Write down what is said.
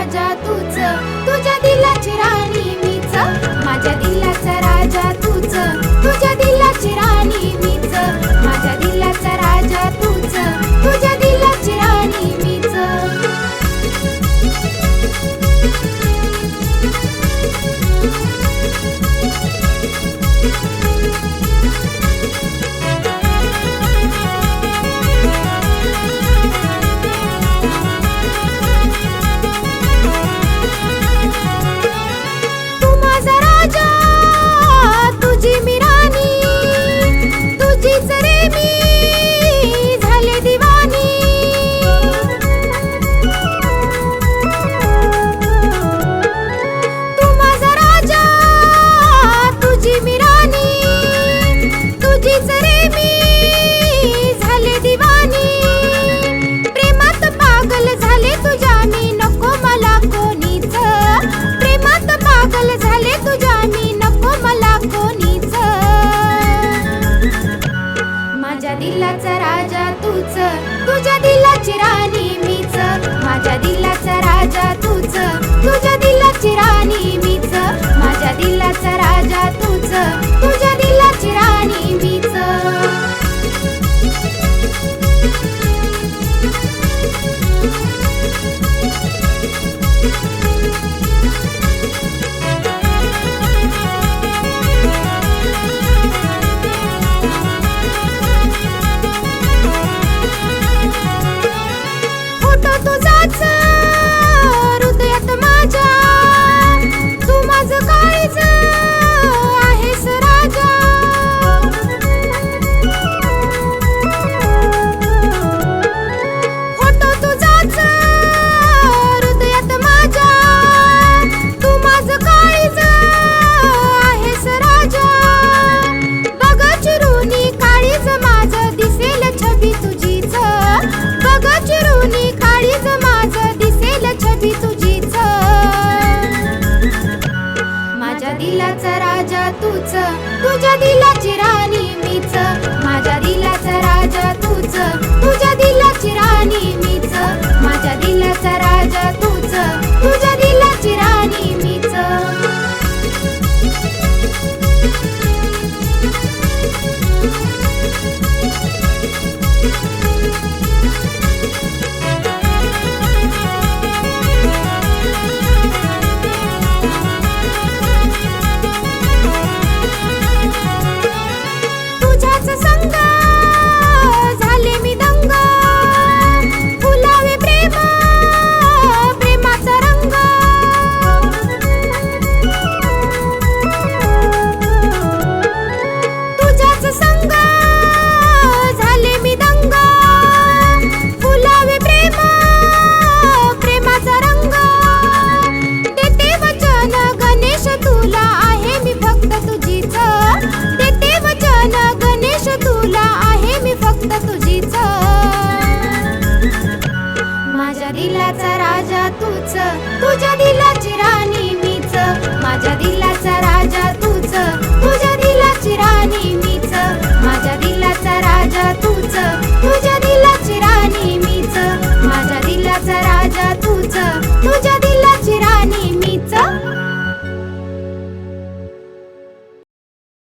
राजा तूच तुझ्या दिलाची राणी मीच. माझ्या दिलाचा राजा तूच. दिलाचा राजा तूच तुझ्या दिलाची राणी मीच माझ्या दिलाचा राजा तूच तुझ्या दिलाची राणी मीच माझ्या दिलाचा राजा तूच तुझ्या दिलाची राणी मीच তুজা দিলা চিরা माझ्या दिलाचा राजा तूच तुझ्या दिलाची राणी मीच. माझ्या दिलाचा राजा तूच तुझ्या दिलाची राणी मीच. माझ्या दिलाचा राजा तूच तुझ्या दिलाची राणी मीच. माझ्या दिलाचा राजा तूच